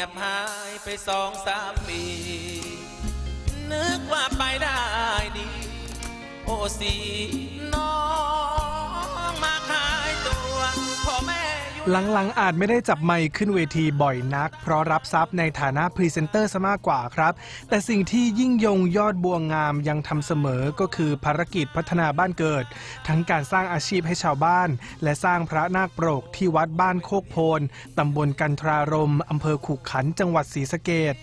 ยบหายไปสองสามปี นึกว่าไปได้ดี โอ้สีน้อง หลังๆอาจไม่ได้จับไมค์ขึ้นเวทีบ่อยนัก เพราะรับทรัพย์ในฐานะพรีเซนเตอร์ซะมากกว่าครับ แต่สิ่งที่ยิ่งยงยอดบัวงามยังทำเสมอก็คือภารกิจพัฒนาบ้านเกิด ทั้งการสร้างอาชีพให้ชาวบ้าน และสร้างพระนาคโปรกที่วัดบ้านโคกโพนตำบลกันทรารมอำเภอขุขันจังหวัดศรีสะเกษ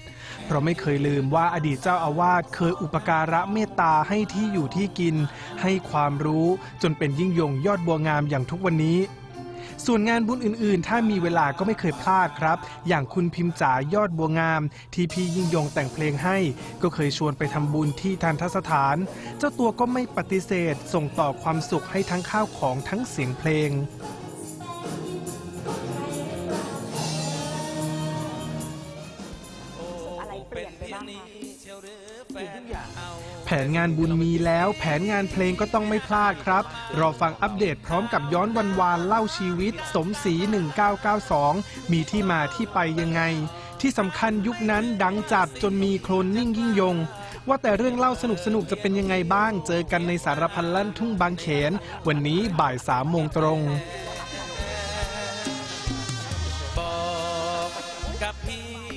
เพราะไม่เคยลืมว่าอดีตเจ้าอาวาสเคยอุปการะเมตตาให้ที่อยู่ที่กิน ให้ความรู้จนเป็นยิ่งยงยอดบัวงามอย่างทุกวันนี้ ส่วนงานบุญอื่นๆ ถ้ามีเวลาก็ไม่เคยพลาดครับ อย่างคุณพิมจ๋ายอดบัวงาม ที่พี่ยิ่งยงแต่งเพลงให้ ก็เคยชวนไปทำบุญที่ทันทสถาน เจ้าตัวก็ไม่ปฏิเสธ ส่งต่อความสุขให้ทั้งข้าวของทั้งเสียงเพลง เปลี่ยนไปบ้างคะแผนงานบุญมีแล้ว แผนงานเพลงก็ต้องไม่พลาดครับ รอฟังอัปเดตพร้อมกับย้อนวันวานเล่าชีวิต สมศรี 1992 มีที่มาที่ไปยังไง ที่สำคัญยุคนั้นดังจัดจนมีโคลนนิ่งยิ่งยง ว่าแต่เรื่องเล่าสนุกๆจะเป็นยังไงบ้าง เจอกันในสารพันลั่นทุ่งบางเขน วันนี้บ่ายสามโมงตรง